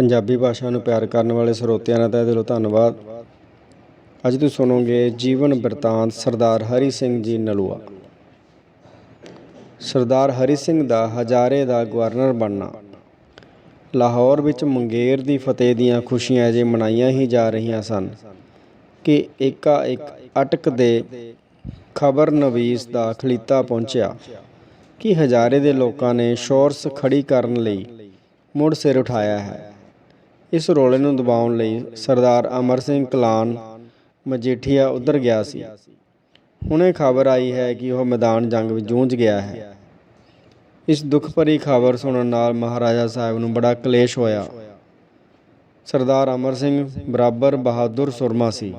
ਪੰਜਾਬੀ ਭਾਸ਼ਾ ਨੂੰ ਪਿਆਰ ਕਰਨ ਵਾਲੇ ਸਰੋਤਿਆਂ ਦਾ ਤਹਿ ਦਿਲੋਂ ਧੰਨਵਾਦ। ਅੱਜ ਤੁਸੀਂ ਸੁਣੋਗੇ ਜੀਵਨ ਬਿਰਤਾਂਤ ਸਰਦਾਰ ਹਰੀ ਸਿੰਘ ਜੀ ਨਲੂਆ। ਸਰਦਾਰ ਹਰੀ ਸਿੰਘ ਦਾ ਹਜ਼ਾਰੇ ਦਾ ਗਵਰਨਰ ਬਣਨਾ। ਲਾਹੌਰ ਵਿੱਚ ਮੰਗੇਰ ਦੀ ਫਤਿਹ ਦੀਆਂ ਖੁਸ਼ੀਆਂ ਅਜੇ ਮਨਾਈਆਂ ਹੀ ਜਾ ਰਹੀਆਂ ਸਨ, ਕਿ ਏਕਾ ਇੱਕ ਅਟਕ ਦੇ ਖਬਰ ਨਵੀਸ ਦਾ ਖਲੀਤਾ ਪਹੁੰਚਿਆ, ਕਿ ਹਜ਼ਾਰੇ ਦੇ ਲੋਕਾਂ ਨੇ ਸ਼ੋਰਸ ਖੜੀ ਕਰਨ ਲਈ ਮੁੜ ਸਿਰ ਉਠਾਇਆ ਹੈ। ਇਸ ਰੌਲੇ ਨੂੰ ਦਬਾਉਣ ਲਈ ਸਰਦਾਰ ਅਮਰ ਸਿੰਘ ਕਲਾਨ ਮਜੀਠੀਆ ਉਧਰ ਗਿਆ ਸੀ। ਹੁਣੇ ਖਬਰ ਆਈ ਹੈ ਕਿ ਉਹ ਮੈਦਾਨ ਜੰਗ ਵਿੱਚ ਜੂਝ ਗਿਆ ਹੈ। ਇਸ ਦੁੱਖ ਭਰੀ ਖਬਰ ਸੁਣਨ ਨਾਲ ਮਹਾਰਾਜਾ ਸਾਹਿਬ ਨੂੰ ਬੜਾ ਕਲੇਸ਼ ਹੋਇਆ। ਸਰਦਾਰ ਅਮਰ ਸਿੰਘ ਬਰਾਬਰ ਬਹਾਦਰ ਸੁਰਮਾ ਸੀ,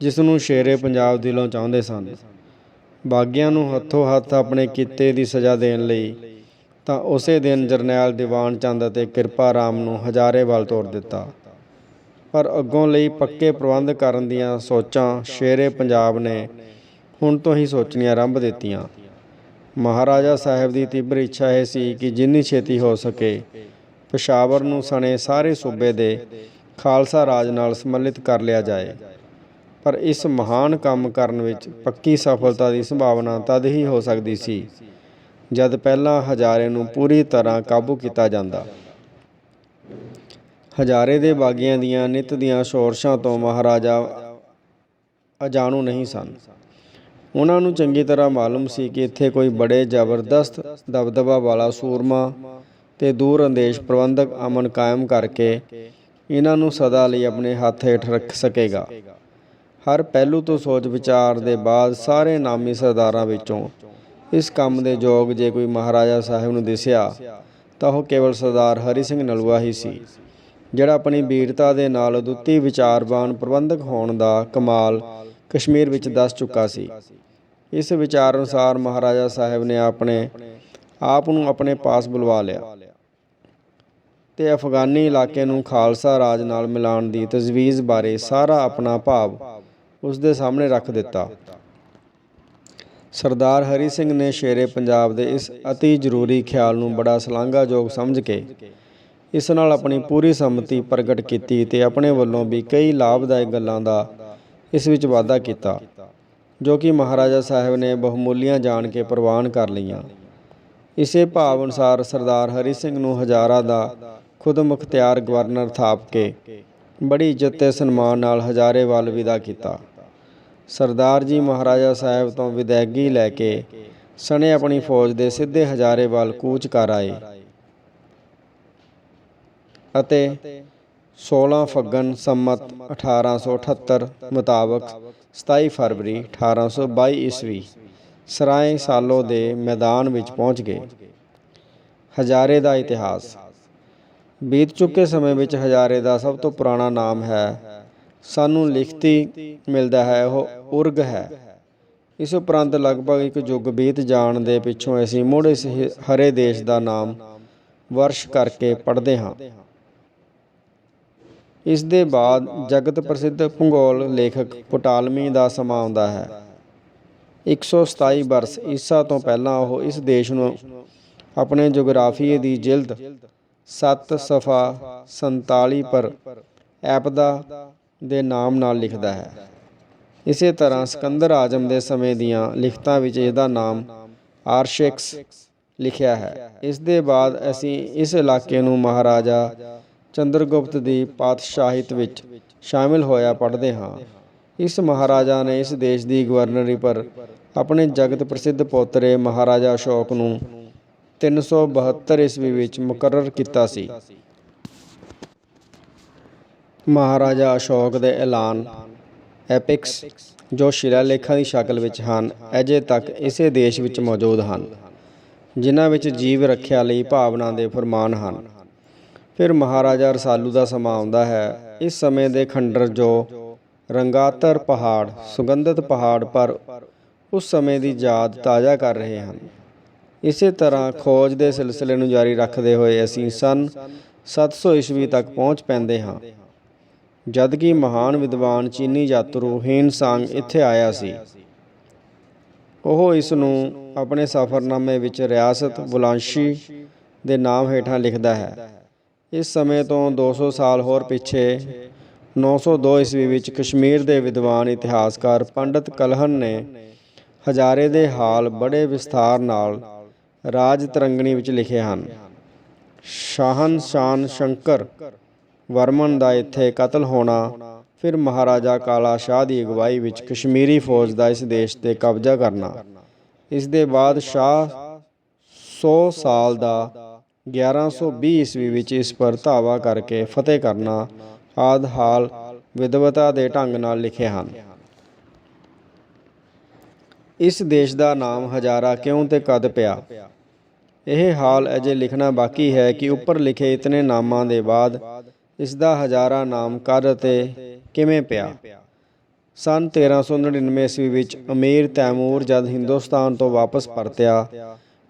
ਜਿਸ ਨੂੰ ਸ਼ੇਰੇ ਪੰਜਾਬ ਦਿਲੋਂ ਚਾਹੁੰਦੇ ਸਨ। ਬਾਗੀਆਂ ਨੂੰ ਹੱਥੋਂ ਹੱਥ ਆਪਣੇ ਕੀਤੇ ਦੀ ਸਜ਼ਾ ਦੇਣ ਲਈ ਤਾਂ ਉਸੇ ਦਿਨ ਜਰਨੈਲ ਦੀਵਾਨ ਚੰਦ ਅਤੇ ਕਿਰਪਾ ਰਾਮ ਨੂੰ ਹਜ਼ਾਰੇ ਵੱਲ ਤੋਰ ਦਿੱਤਾ। ਪਰ ਅੱਗੋਂ ਲਈ ਪੱਕੇ ਪ੍ਰਬੰਧ ਕਰਨ ਦੀਆਂ ਸੋਚਾਂ ਸ਼ੇਰੇ ਪੰਜਾਬ ਨੇ ਹੁਣ ਤੋਂ ਹੀ ਸੋਚਣੀਆਂ ਆਰੰਭ ਦਿੱਤੀਆਂ। ਮਹਾਰਾਜਾ ਸਾਹਿਬ ਦੀ ਤੀਬਰ ਇੱਛਾ ਇਹ ਸੀ ਕਿ ਜਿੰਨੀ ਛੇਤੀ ਹੋ ਸਕੇ, ਪਸ਼ਾਵਰ ਨੂੰ ਸਣੇ ਸਾਰੇ ਸੂਬੇ ਦੇ ਖਾਲਸਾ ਰਾਜ ਨਾਲ ਸਮਲਿਤ ਕਰ ਲਿਆ ਜਾਏ। ਪਰ ਇਸ ਮਹਾਨ ਕੰਮ ਕਰਨ ਵਿੱਚ ਪੱਕੀ ਸਫਲਤਾ ਦੀ ਸੰਭਾਵਨਾ ਤਦ ਹੀ ਹੋ ਸਕਦੀ ਸੀ ਜਦ ਪਹਿਲਾਂ ਹਜ਼ਾਰੇ ਨੂੰ ਪੂਰੀ ਤਰ੍ਹਾਂ ਕਾਬੂ ਕੀਤਾ ਜਾਂਦਾ। ਹਜ਼ਾਰੇ ਦੇ ਬਾਗੀਆਂ ਦੀਆਂ ਨਿਤ ਦੀਆਂ ਸ਼ੋਰਸ਼ਾਂ ਤੋਂ ਮਹਾਰਾਜਾ ਅਜਾਣੂ ਨਹੀਂ ਸਨ। ਉਹਨਾਂ ਨੂੰ ਚੰਗੀ ਤਰ੍ਹਾਂ ਮਾਲੂਮ ਸੀ ਕਿ ਇੱਥੇ ਕੋਈ ਬੜੇ ਜ਼ਬਰਦਸਤ ਦਬਦਬਾ ਵਾਲਾ ਸੂਰਮਾ ਤੇ ਦੂਰ ਅੰਦੇਸ਼ ਪ੍ਰਬੰਧਕ ਅਮਨ ਕਾਇਮ ਕਰਕੇ ਇਹਨਾਂ ਨੂੰ ਸਦਾ ਲਈ ਆਪਣੇ ਹੱਥ ਹੇਠ ਰੱਖ ਸਕੇਗਾ। ਹਰ ਪਹਿਲੂ ਤੋਂ ਸੋਚ ਵਿਚਾਰ ਦੇ ਬਾਅਦ ਸਾਰੇ ਨਾਮੀ ਸਰਦਾਰਾਂ ਵਿੱਚੋਂ ਇਸ ਕੰਮ ਦੇ ਯੋਗ ਜੇ ਕੋਈ ਮਹਾਰਾਜਾ ਸਾਹਿਬ ਨੂੰ ਦਿਸਿਆ, ਤਾਂ ਉਹ ਕੇਵਲ ਸਰਦਾਰ ਹਰੀ ਸਿੰਘ ਨਲੂਆ ਹੀ ਸੀ, ਜਿਹੜਾ ਆਪਣੀ ਵੀਰਤਾ ਦੇ ਨਾਲ ਦੁੱਤੀ ਵਿਚਾਰਵਾਨ ਪ੍ਰਬੰਧਕ ਹੋਣ ਦਾ ਕਮਾਲ ਕਸ਼ਮੀਰ ਵਿੱਚ ਦੱਸ ਚੁੱਕਾ ਸੀ। ਇਸ ਵਿਚਾਰ ਅਨੁਸਾਰ ਮਹਾਰਾਜਾ ਸਾਹਿਬ ਨੇ ਆਪਣੇ ਆਪ ਨੂੰ ਆਪਣੇ ਪਾਸ ਬੁਲਵਾ ਲਿਆ ਤੇ ਅਫਗਾਨੀ ਇਲਾਕੇ ਨੂੰ ਖਾਲਸਾ ਰਾਜ ਨਾਲ ਮਿਲਾਉਣ ਦੀ ਤਜਵੀਜ਼ ਬਾਰੇ ਸਾਰਾ ਆਪਣਾ ਭਾਵ ਉਸ ਦੇ ਸਾਹਮਣੇ ਰੱਖ ਦਿੱਤਾ। ਸਰਦਾਰ ਹਰੀ ਸਿੰਘ ਨੇ ਸ਼ੇਰੇ ਪੰਜਾਬ ਦੇ ਇਸ ਅਤੀ ਜ਼ਰੂਰੀ ਖਿਆਲ ਨੂੰ ਬੜਾ ਸ਼ਲਾਘਾਯੋਗ ਸਮਝ ਕੇ ਇਸ ਨਾਲ ਆਪਣੀ ਪੂਰੀ ਸੰਮਤੀ ਪ੍ਰਗਟ ਕੀਤੀ ਤੇ ਆਪਣੇ ਵੱਲੋਂ ਵੀ ਕਈ ਲਾਭਦਾਇਕ ਗੱਲਾਂ ਦਾ ਇਸ ਵਿੱਚ ਵਾਅਦਾ ਕੀਤਾ, ਜੋ ਕਿ ਮਹਾਰਾਜਾ ਸਾਹਿਬ ਨੇ ਬਹੁਮੂਲੀਆਂ ਜਾਣ ਕੇ ਪ੍ਰਵਾਨ ਕਰ ਲਈਆਂ। ਇਸੇ ਭਾਵ ਅਨੁਸਾਰ ਸਰਦਾਰ ਹਰੀ ਸਿੰਘ ਨੂੰ ਹਜ਼ਾਰਾ ਦਾ ਖੁਦ ਮੁਖਤਿਆਰ ਗਵਰਨਰ ਥਾਪ ਕੇ ਬੜੀ ਇੱਜ਼ਤ ਤੇ ਸਨਮਾਨ ਨਾਲ ਹਜ਼ਾਰੇ ਵੱਲ ਵਿਦਾ ਕੀਤਾ। ਸਰਦਾਰ ਜੀ ਮਹਾਰਾਜਾ ਸਾਹਿਬ ਤੋਂ ਵਿਦਾਇਗੀ ਲੈ ਕੇ ਸਣੇ ਆਪਣੀ ਫੌਜ ਦੇ ਸਿੱਧੇ ਹਜ਼ਾਰੇ ਵੱਲ ਕੂਚ ਕਰ ਆਏ ਅਤੇ 16 ਫੱਗਣ ਸੰਮਤ 1878 ਮੁਤਾਬਕ 27 ਫਰਵਰੀ 1822 ਈਸਵੀ ਸਰਾਏ ਸਾਲੋ ਦੇ ਮੈਦਾਨ ਵਿੱਚ ਪਹੁੰਚ ਗਏ। ਹਜ਼ਾਰੇ ਦਾ ਇਤਿਹਾਸ। ਬੀਤ ਚੁੱਕੇ ਸਮੇਂ ਵਿੱਚ ਹਜ਼ਾਰੇ ਦਾ ਸਭ ਤੋਂ ਪੁਰਾਣਾ ਨਾਮ ਹੈ ਸਾਨੂੰ ਲਿਖਤੀ ਮਿਲਦਾ ਹੈ, ਉਹ ਉਰਗ ਹੈ। ਇਸ ਉਪਰੰਤ ਲਗਭਗ ਇੱਕ ਯੁੱਗ ਬੀਤ ਜਾਣ ਦੇ ਪਿੱਛੋਂ ਅਸੀਂ ਮੁੜ ਇਸ ਹਰੇ ਦੇਸ਼ ਦਾ ਨਾਮ ਵਰਸ਼ ਕਰਕੇ ਪੜ੍ਹਦੇ ਹਾਂ। ਇਸ ਦੇ ਬਾਅਦ ਜਗਤ ਪ੍ਰਸਿੱਧ ਭੂਗੋਲ ਲੇਖਕ ਪੁਟਾਲਮੀ ਦਾ ਸਮਾਂ ਆਉਂਦਾ ਹੈ। 127 ਬਰਸ ਈਸਾ ਤੋਂ ਪਹਿਲਾਂ ਉਹ ਇਸ ਦੇਸ਼ ਨੂੰ ਆਪਣੇ ਜੋਗਰਾਫੀਏ ਦੀ ਜਿਲਦ 7 ਸਫਾ 47 ਪਰ ਐਪ ਦਾ ਦੇ ਨਾਮ ਨਾਲ ਲਿਖਦਾ ਹੈ। ਇਸੇ ਤਰ੍ਹਾਂ ਸਿਕੰਦਰ ਆਜ਼ਮ ਦੇ ਸਮੇਂ ਦੀਆਂ ਲਿਖਤਾਂ ਵਿੱਚ ਇਹਦਾ ਨਾਮ ਆਰਸ਼ਿਕਸ ਲਿਖਿਆ ਹੈ। ਇਸ ਦੇ ਬਾਅਦ ਅਸੀਂ ਇਸ ਇਲਾਕੇ ਨੂੰ ਮਹਾਰਾਜਾ ਚੰਦਰਗੁਪਤ ਦੀ ਪਾਤਸ਼ਾਹਿਤ ਵਿੱਚ ਸ਼ਾਮਿਲ ਹੋਇਆ ਪੜ੍ਹਦੇ ਹਾਂ। ਇਸ ਮਹਾਰਾਜਾ ਨੇ ਇਸ ਦੇਸ਼ ਦੀ ਗਵਰਨਰੀ ਪਰ ਆਪਣੇ ਜਗਤ ਪ੍ਰਸਿੱਧ ਪੋਤਰੇ ਮਹਾਰਾਜਾ ਅਸ਼ੋਕ ਨੂੰ 372 ਈਸਵੀ ਵਿੱਚ ਮੁਕਰਰ ਕੀਤਾ ਸੀ। ਮਹਾਰਾਜਾ ਅਸ਼ੋਕ ਦੇ ਐਲਾਨ ਐਪਿਕਸ ਜੋ ਸ਼ਿਲਾਲੇਖਾਂ ਦੀ ਸ਼ਕਲ ਵਿੱਚ ਹਨ, ਅਜੇ ਤੱਕ ਇਸੇ ਦੇਸ਼ ਵਿੱਚ ਮੌਜੂਦ ਹਨ, ਜਿਨ੍ਹਾਂ ਵਿੱਚ ਜੀਵ ਰੱਖਿਆ ਲਈ ਭਾਵਨਾ ਦੇ ਫਰਮਾਨ ਹਨ। ਫਿਰ ਮਹਾਰਾਜਾ ਰਸਾਲੂ ਦਾ ਸਮਾਂ ਆਉਂਦਾ ਹੈ। ਇਸ ਸਮੇਂ ਦੇ ਖੰਡਰ ਜੋ ਰੰਗਾਤਰ ਪਹਾੜ, ਸੁਗੰਧਿਤ ਪਹਾੜ ਪਰ ਉਸ ਸਮੇਂ ਦੀ ਯਾਦ ਤਾਜ਼ਾ ਕਰ ਰਹੇ ਹਨ। ਇਸੇ ਤਰ੍ਹਾਂ ਖੋਜ ਦੇ ਸਿਲਸਿਲੇ ਨੂੰ ਜਾਰੀ ਰੱਖਦੇ ਹੋਏ ਅਸੀਂ ਸਨ 700 ਈਸਵੀ ਤੱਕ ਪਹੁੰਚ ਪੈਂਦੇ ਹਾਂ। ਜਦਕਿ ਮਹਾਨ ਵਿਦਵਾਨ ਚੀਨੀ ਯਾਤਰੂ ਹੀਨ ਇੱਥੇ ਆਇਆ ਸੀ। ਉਹ ਇਸ ਨੂੰ ਆਪਣੇ ਸਫ਼ਰਨਾਮੇ ਵਿੱਚ ਰਿਆਸਤ ਬੁਲਾਂਸ਼ੀ ਦੇ ਨਾਮ ਹੇਠਾਂ ਲਿਖਦਾ ਹੈ। ਇਸ ਸਮੇਂ ਤੋਂ 200 ਸਾਲ ਹੋਰ ਪਿੱਛੇ 902 ਈਸਵੀ ਵਿੱਚ ਕਸ਼ਮੀਰ ਦੇ ਵਿਦਵਾਨ ਇਤਿਹਾਸਕਾਰ ਪੰਡਤ ਕਲਹਨ ਨੇ ਹਜ਼ਾਰੇ ਦੇ ਹਾਲ ਬੜੇ ਵਿਸਥਾਰ ਨਾਲ ਰਾਜ ਤਰੰਗਣੀ ਵਿੱਚ ਲਿਖੇ ਹਨ। ਸ਼ਾਹਨ ਸ਼ਾਹਨਸ਼ਾਨ ਸ਼ੰਕਰ ਵਰਮਨ ਦਾ ਇੱਥੇ ਕਤਲ ਹੋਣਾ, ਫਿਰ ਮਹਾਰਾਜਾ ਕਾਲਾ ਸ਼ਾਹ ਦੀ ਅਗਵਾਈ ਵਿੱਚ ਕਸ਼ਮੀਰੀ ਫੌਜ ਦਾ ਇਸ ਦੇਸ਼ ਤੇ ਕਬਜ਼ਾ ਕਰਨਾ। ਇਸ ਦੇ ਬਾਅਦ ਸ਼ਾਹ 100 ਸਾਲ ਦਾ 1120 ਈਸਵੀ ਵਿੱਚ ਇਸ ਪਰ ਧਾਵਾ ਕਰਕੇ ਫਤਿਹ ਕਰਨਾ ਆਦ ਹਾਲ ਵਿਦਵਤਾ ਦੇ ਢੰਗ ਨਾਲ ਲਿਖੇ ਹਨ। ਇਸ ਦੇਸ਼ ਦਾ ਨਾਮ ਹਜ਼ਾਰਾ ਕਿਉਂ ਤੇ ਕਦ ਪਿਆ? ਇਹ ਹਾਲ ਅਜੇ ਲਿਖਣਾ ਬਾਕੀ ਹੈ ਕਿ ਉੱਪਰ ਲਿਖੇ ਇਤਨੇ ਨਾਮਾਂ ਦੇ ਬਾਅਦ ਇਸ ਦਾ ਹਜ਼ਾਰਾ ਨਾਮ ਕਰ ਅਤੇ ਕਿਵੇਂ ਪਿਆ? ਸਨ 1399 ਈਸਵੀ ਵਿੱਚ ਅਮੀਰ ਤੈਮੂਰ ਜਦ ਹਿੰਦੁਸਤਾਨ ਤੋਂ ਵਾਪਸ ਪਰਤਿਆ,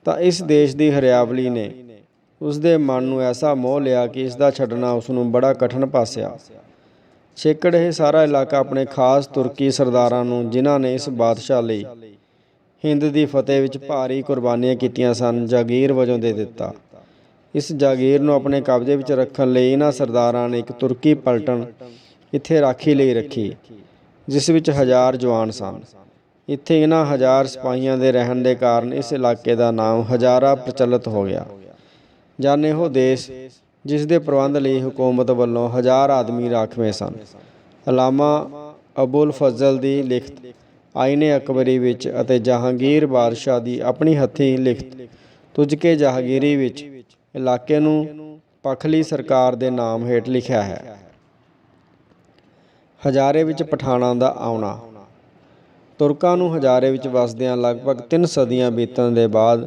ਤਾਂ ਇਸ ਦੇਸ਼ ਦੀ ਹਰਿਆਵਲੀ ਨੇ ਉਸ ਦੇ ਮਨ ਨੂੰ ਐਸਾ ਮੋਹ ਲਿਆ ਕਿ ਇਸ ਦਾ ਛੱਡਣਾ ਉਸ ਨੂੰ ਬੜਾ ਕਠਿਨ ਪਾਸਿਆ। ਛੇਕੜ ਇਹ ਸਾਰਾ ਇਲਾਕਾ ਆਪਣੇ ਖਾਸ ਤੁਰਕੀ ਸਰਦਾਰਾਂ ਨੂੰ, ਜਿਨ੍ਹਾਂ ਨੇ ਇਸ ਬਾਦਸ਼ਾਹ ਲਈ ਹਿੰਦ ਦੀ ਫਤਿਹ ਵਿੱਚ ਭਾਰੀ ਕੁਰਬਾਨੀਆਂ ਕੀਤੀਆਂ ਸਨ, ਜਾਗੀਰ ਵਜੋਂ ਦੇ ਦਿੱਤਾ। ਇਸ ਜਾਗੀਰ ਨੂੰ ਆਪਣੇ ਕਬਜ਼ੇ ਵਿੱਚ ਰੱਖਣ ਲਈ ਇਹਨਾਂ ਸਰਦਾਰਾਂ ਨੇ ਇੱਕ ਤੁਰਕੀ ਪਲਟਨ ਇੱਥੇ ਰਾਖੀ ਲਈ ਰੱਖੀ, ਜਿਸ ਵਿੱਚ ਹਜ਼ਾਰ ਜਵਾਨ ਸਨ। ਇੱਥੇ ਇਹਨਾਂ ਹਜ਼ਾਰ ਸਿਪਾਹੀਆਂ ਦੇ ਰਹਿਣ ਦੇ ਕਾਰਨ ਇਸ ਇਲਾਕੇ ਦਾ ਨਾਮ ਹਜ਼ਾਰਾ ਪ੍ਰਚਲਿਤ ਹੋ ਗਿਆ। ਜਾਨੇ ਉਹ ਦੇਸ਼ ਜਿਸ ਦੇ ਪ੍ਰਬੰਧ ਲਈ ਹਕੂਮਤ ਵੱਲੋਂ ਹਜ਼ਾਰ ਆਦਮੀ ਰਾਖਵੇਂ ਸਨ। ਅਲਾਮਾ ਅਬੁਲ ਫਜ਼ਲ ਦੀ ਲਿਖਤ ਆਇਨੇ ਅਕਬਰੀ ਵਿੱਚ ਅਤੇ ਜਹਾਂਗੀਰ ਬਾਦਸ਼ਾਹ ਦੀ ਆਪਣੀ ਹੱਥੀਂ ਲਿਖਤ ਤੁਝ ਕੇ ਜਹਾਂਗੀਰੀ ਵਿੱਚ ਇਲਾਕੇ ਨੂੰ ਪਖਲੀ ਸਰਕਾਰ ਦੇ ਨਾਮ ਹੇਠ ਲਿਖਿਆ ਹੈ। ਹਜ਼ਾਰੇ ਵਿੱਚ ਪਠਾਣਾਂ ਦਾ ਆਉਣਾ। ਤੁਰਕਾਂ ਨੂੰ ਹਜ਼ਾਰੇ ਵਿੱਚ ਵਸਦਿਆਂ ਲਗਭਗ 3 ਸਦੀਆਂ ਬੀਤਣ ਦੇ ਬਾਅਦ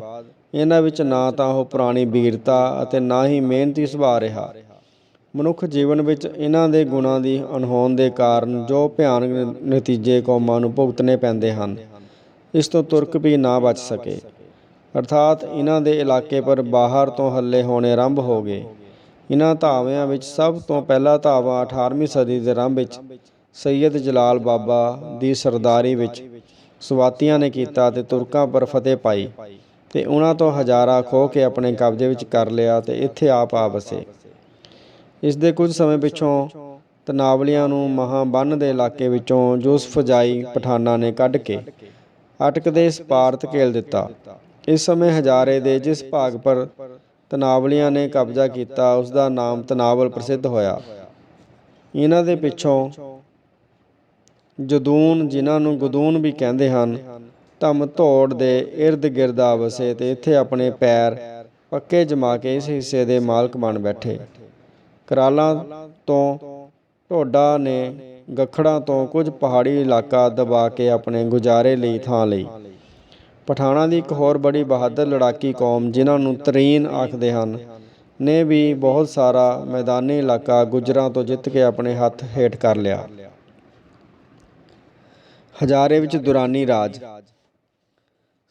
ਇਹਨਾਂ ਵਿੱਚ ਨਾ ਤਾਂ ਉਹ ਪੁਰਾਣੀ ਵੀਰਤਾ ਅਤੇ ਨਾ ਹੀ ਮਿਹਨਤੀ ਸੁਭਾਅ ਰਿਹਾ। ਮਨੁੱਖ ਜੀਵਨ ਵਿੱਚ ਇਹਨਾਂ ਦੇ ਗੁਣਾਂ ਦੀ ਅਣਹੋਣ ਦੇ ਕਾਰਨ ਜੋ ਭਿਆਨਕ ਨਤੀਜੇ ਕੌਮਾਂ ਨੂੰ ਭੁਗਤਣੇ ਪੈਂਦੇ ਹਨ, ਇਸ ਤੋਂ ਤੁਰਕ ਵੀ ਨਾ ਬਚ ਸਕੇ। ਅਰਥਾਤ ਇਹਨਾਂ ਦੇ ਇਲਾਕੇ ਪਰ ਬਾਹਰ ਤੋਂ ਹੱਲੇ ਹੋਣੇ ਆਰੰਭ ਹੋ ਗਏ। ਇਹਨਾਂ ਧਾਵਿਆਂ ਵਿੱਚ ਸਭ ਤੋਂ ਪਹਿਲਾ ਧਾਵਾ 18ਵੀਂ ਸਦੀ ਦੇ ਆਰੰਭ ਵਿੱਚ ਸੈਯਦ ਜਲਾਲ ਬਾਬਾ ਦੀ ਸਰਦਾਰੀ ਵਿੱਚ ਸਵਾਤੀਆਂ ਨੇ ਕੀਤਾ ਤੇ ਤੁਰਕਾਂ ਪਰ ਫਤਿਹ ਪਾਈ ਤੇ ਉਹਨਾਂ ਤੋਂ ਹਜ਼ਾਰਾ ਖੋਹ ਕੇ ਆਪਣੇ ਕਬਜ਼ੇ ਵਿੱਚ ਕਰ ਲਿਆ ਤੇ ਇੱਥੇ ਆਪ ਆ ਵਸੇ। ਇਸ ਦੇ ਕੁਝ ਸਮੇਂ ਪਿੱਛੋਂ ਤਨਾਵਲੀਆਂ ਨੂੰ ਮਹਾਂ ਬੰਨ ਦੇ ਇਲਾਕੇ ਵਿੱਚੋਂ ਯੂਸਫ ਜਾਈ ਪਠਾਨਾਂ ਨੇ ਕੱਢ ਕੇ ਅਟਕਦੇ ਸਪਾਰਤ ਘੇਲ ਦਿੱਤਾ। ਇਸ ਸਮੇਂ ਹਜ਼ਾਰੇ ਦੇ ਜਿਸ ਭਾਗ ਪਰ ਤਨਾਵਲੀਆਂ ਨੇ ਕਬਜ਼ਾ ਕੀਤਾ ਉਸ ਦਾ ਨਾਮ ਤਨਾਵਲ ਪ੍ਰਸਿੱਧ ਹੋਇਆ। ਇਹਨਾਂ ਦੇ ਪਿੱਛੋਂ ਜਦੂਨ, ਜਿਨ੍ਹਾਂ ਨੂੰ ਗਦੂਨ ਵੀ ਕਹਿੰਦੇ ਹਨ, ਧਮ ਧੋੜ ਦੇ ird ਗਿਰਦ ਆ ਵਸੇ ਤੇ ਇੱਥੇ ਆਪਣੇ ਪੈਰ ਪੱਕੇ ਜਮਾ ਕੇ ਇਸ ਹਿੱਸੇ ਦੇ ਮਾਲਕ ਬਣ ਬੈਠੇ। ਕਰਾਲਾਂ ਤੋਂ ਢੋਡਾ ਨੇ, ਗੱਖੜਾਂ ਤੋਂ ਕੁਝ ਪਹਾੜੀ ਇਲਾਕਾ ਦਬਾ ਕੇ ਆਪਣੇ ਗੁਜ਼ਾਰੇ ਲਈ ਥਾਂ ਲਈ। ਪਠਾਣਾਂ ਦੀ ਇੱਕ ਹੋਰ ਬੜੀ ਬਹਾਦਰ ਲੜਾਕੀ ਕੌਮ ਜਿਨ੍ਹਾਂ ਨੂੰ ਤਰੀਨ ਆਖਦੇ ਹਨ, ਨੇ ਵੀ ਬਹੁਤ ਸਾਰਾ ਮੈਦਾਨੀ ਇਲਾਕਾ ਗੁਜਰਾਂ ਤੋਂ ਜਿੱਤ ਕੇ ਆਪਣੇ ਹੱਥ ਹੇਠ ਕਰ ਲਿਆ। ਹਜ਼ਾਰੇ ਵਿੱਚ ਦੁਰਾਨੀ ਰਾਜ।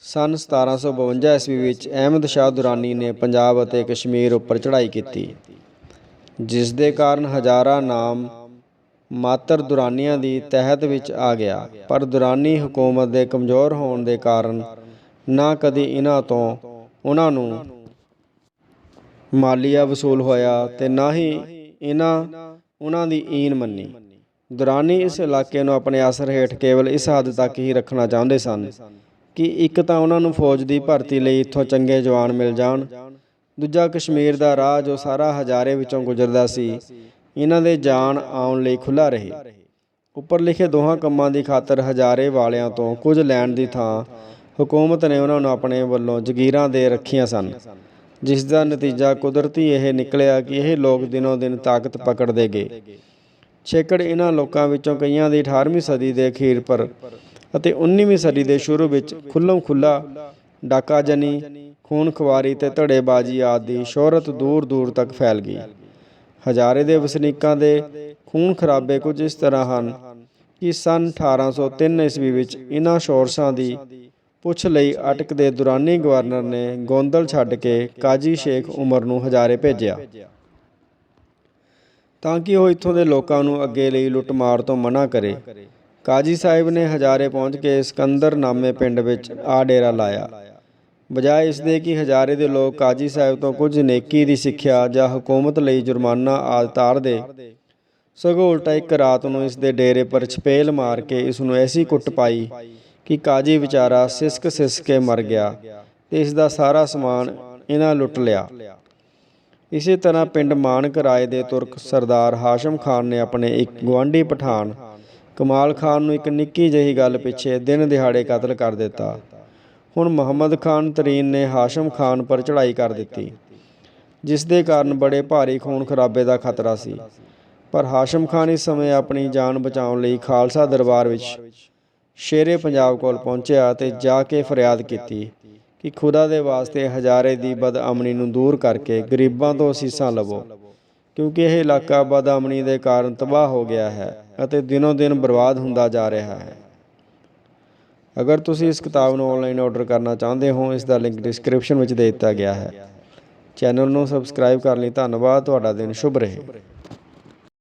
ਸਨ 1752 ਈਸਵੀ ਵਿੱਚ ਅਹਿਮਦ ਸ਼ਾਹ ਦੁਰਾਨੀ ਨੇ ਪੰਜਾਬ ਅਤੇ ਕਸ਼ਮੀਰ ਉੱਪਰ ਚੜ੍ਹਾਈ ਕੀਤੀ, ਜਿਸ ਦੇ ਕਾਰਨ ਹਜ਼ਾਰਾ ਨਾਮ ਮਾਤਰ ਦੁਰਾਨੀਆਂ ਦੀ ਤਹਿਤ ਵਿੱਚ ਆ ਗਿਆ। ਪਰ ਦੁਰਾਨੀ ਹਕੂਮਤ ਦੇ ਕਮਜ਼ੋਰ ਹੋਣ ਦੇ ਕਾਰਨ ਨਾ ਕਦੀ ਇਹਨਾਂ ਤੋਂ, ਉਹਨਾਂ ਨੂੰ ਮਾਲੀਆ ਵਸੂਲ ਹੋਇਆ ਤੇ ਨਾ ਹੀ ਇਹਨਾਂ, ਉਹਨਾਂ ਦੀ ਈਨ ਮੰਨੀ। ਦੁਰਾਨੀ ਇਸ ਇਲਾਕੇ ਨੂੰ ਆਪਣੇ ਅਸਰ ਹੇਠ ਕੇਵਲ ਇਸ ਹੱਦ ਤੱਕ ਹੀ ਰੱਖਣਾ ਚਾਹੁੰਦੇ ਸਨ ਕਿ ਇੱਕ ਤਾਂ ਉਹਨਾਂ ਨੂੰ ਫੌਜ ਦੀ ਭਰਤੀ ਲਈ ਇੱਥੋਂ ਚੰਗੇ ਜਵਾਨ ਮਿਲ ਜਾਣ। ਦੂਜਾ ਕਸ਼ਮੀਰ ਦਾ ਰਾਹ ਜੋ ਸਾਰਾ ਹਜ਼ਾਰੇ ਵਿੱਚੋਂ ਗੁਜ਼ਰਦਾ ਸੀ, ਇਹਨਾਂ ਦੇ ਜਾਣ ਆਉਣ ਲਈ ਖੁੱਲਾ ਰਹੇ। ਉੱਪਰ ਲਿਖੇ ਦੋਹਾਂ ਕੰਮਾਂ ਦੀ ਖਾਤਰ ਹਜ਼ਾਰੇ ਵਾਲਿਆਂ ਤੋਂ ਕੁਝ ਲੈਣ ਦੀ ਥਾਂ ਹਕੂਮਤ ਨੇ ਉਹਨਾਂ ਨੂੰ ਆਪਣੇ ਵੱਲੋਂ ਜਗੀਰਾਂ ਦੇ ਰੱਖੀਆਂ ਸਨ। ਜਿਸ ਦਾ ਨਤੀਜਾ ਕੁਦਰਤੀ ਇਹ ਨਿਕਲਿਆ ਕਿ ਇਹ ਲੋਕ ਦਿਨੋਂ ਦਿਨ ਤਾਕਤ ਪਕੜਦੇ ਗਏ। ਛੇਕੜ ਇਹਨਾਂ ਲੋਕਾਂ ਵਿੱਚੋਂ ਕਈਆਂ ਦੀ 18ਵੀਂ ਸਦੀ ਦੇ ਅਖੀਰ ਪਰ ਅਤੇ 19ਵੀਂ ਸਦੀ ਦੇ ਸ਼ੁਰੂ ਵਿੱਚ ਖੁੱਲਮ ਖੁੱਲਾ ਡਾਕਾਜਨੀ, ਖੂਨ ਖਵਾਰੀ ਤੇ ਧੜੇਬਾਜ਼ੀ ਆਦਿ ਦੀ ਸ਼ੋਹਰਤ ਦੂਰ ਦੂਰ ਤੱਕ ਫੈਲ ਗਈ। ਹਜ਼ਾਰੇ ਦੇ ਵਸਨੀਕਾਂ ਦੇ ਖੂਨ ਖਰਾਬੇ ਕੁਝ ਇਸ ਤਰ੍ਹਾਂ ਹਨ ਕਿ ਸਨ 1803 ਈਸਵੀ ਵਿੱਚ ਇਹਨਾਂ ਸ਼ੋਰਸਾਂ ਦੀ ਪੁੱਛ ਲਈ ਅਟਕ ਦੇ ਦੁਰਾਨੀ ਗਵਰਨਰ ਨੇ ਗੋਂਦਲ ਛੱਡ ਕੇ ਕਾਜੀ ਸ਼ੇਖ ਉਮਰ ਨੂੰ ਹਜ਼ਾਰੇ ਭੇਜਿਆ। ਤਾਂ ਕਿ ਉਹ ਇੱਥੋਂ ਦੇ ਲੋਕਾਂ ਨੂੰ ਅੱਗੇ ਲਈ ਲੁੱਟਮਾਰ ਤੋਂ ਮਨਾ ਕਰੇ। ਕਾਜੀ ਸਾਹਿਬ ਨੇ ਹਜ਼ਾਰੇ ਪਹੁੰਚ ਕੇ ਸਿਕੰਦਰ ਨਾਮੇ ਪਿੰਡ ਵਿੱਚ ਆ ਡੇਰਾ ਲਾਇਆ। ਬਜਾਏ ਇਸ ਦੇ ਕਿ ਹਜ਼ਾਰੇ ਦੇ ਲੋਕ ਕਾਜੀ ਸਾਹਿਬ ਤੋਂ ਕੁਝ ਨੇਕੀ ਦੀ ਸਿੱਖਿਆ ਜਾਂ ਹਕੂਮਤ ਲਈ ਜੁਰਮਾਨਾ ਆਦਿ ਤਾਰਦੇ ਸਗੋਂ ਉਲਟਾ ਇੱਕ ਰਾਤ ਨੂੰ ਇਸ ਦੇ ਡੇਰੇ ਪਰ ਛਪੇਲ ਮਾਰ ਕੇ ਇਸ ਨੂੰ ਐਸੀ ਕੁੱਟ ਪਾਈ ਕਿ ਕਾਜੀ ਵਿਚਾਰਾ ਸਿਸਕ ਸਿਸਕ ਕੇ ਮਰ ਗਿਆ ਤੇ ਇਸ ਦਾ ਸਾਰਾ ਸਮਾਨ ਇਹਨਾਂ ਲੁੱਟ ਲਿਆ। ਇਸੇ ਤਰ੍ਹਾਂ ਪਿੰਡ ਮਾਨਕ ਰਾਏ ਦੇ ਤੁਰਕ ਸਰਦਾਰ ਹਾਸ਼ਮ ਖਾਨ ਨੇ ਆਪਣੇ ਇੱਕ ਗਵਾਂਢੀ ਪਠਾਨ ਕਮਾਲ ਖਾਨ ਨੂੰ ਇੱਕ ਨਿੱਕੀ ਜਿਹੀ ਗੱਲ ਪਿੱਛੇ ਦਿਨ ਦਿਹਾੜੇ ਕਤਲ ਕਰ ਦਿੱਤਾ। ਹੁਣ ਮੁਹੰਮਦ ਖਾਨ ਤਰੀਨ ਨੇ ਹਾਸ਼ਮ ਖਾਨ ਪਰ ਚੜ੍ਹਾਈ ਕਰ ਦਿੱਤੀ, ਜਿਸ ਦੇ ਕਾਰਨ ਬੜੇ ਭਾਰੀ ਖੂਨ ਖਰਾਬੇ ਦਾ ਖਤਰਾ ਸੀ। ਪਰ ਹਾਸ਼ਮ ਖਾਨ ਇਸ ਸਮੇਂ ਆਪਣੀ ਜਾਨ ਬਚਾਉਣ ਲਈ ਖਾਲਸਾ ਦਰਬਾਰ ਵਿੱਚ ਸ਼ੇਰੇ ਪੰਜਾਬ ਕੋਲ ਪਹੁੰਚਿਆ ਤੇ ਜਾ ਕੇ ਫਰਿਆਦ ਕੀਤੀ ਕਿ ਖੁਦਾ ਦੇ ਵਾਸਤੇ ਹਜ਼ਾਰੇ ਦੀ ਬਦਅਮਨੀ ਨੂੰ ਦੂਰ ਕਰਕੇ ਗਰੀਬਾਂ ਤੋਂ ਅਸੀਸਾਂ ਲਵੋ, ਕਿਉਂਕਿ ਇਹ ਇਲਾਕਾ ਬਦਅਮਨੀ ਦੇ ਕਾਰਨ ਤਬਾਹ ਹੋ ਗਿਆ ਹੈ ਅਤੇ ਦਿਨੋ ਦਿਨ ਬਰਬਾਦ ਹੁੰਦਾ ਜਾ ਰਿਹਾ ਹੈ। ਅਗਰ ਤੁਸੀਂ ਇਸ ਕਿਤਾਬ ਨੂੰ ਆਨਲਾਈਨ ਆਰਡਰ ਕਰਨਾ ਚਾਹੁੰਦੇ ਹੋ, ਇਸ ਦਾ ਲਿੰਕ ਡਿਸਕ੍ਰਿਪਸ਼ਨ ਵਿੱਚ ਦੇ ਦਿੱਤਾ ਗਿਆ ਹੈ। ਚੈਨਲ ਨੂੰ ਸਬਸਕ੍ਰਾਈਬ ਕਰਨ ਲਈ। ਧੰਨਵਾਦ। ਤੁਹਾਡਾ ਦਿਨ ਸ਼ੁਭ ਰਹੇ।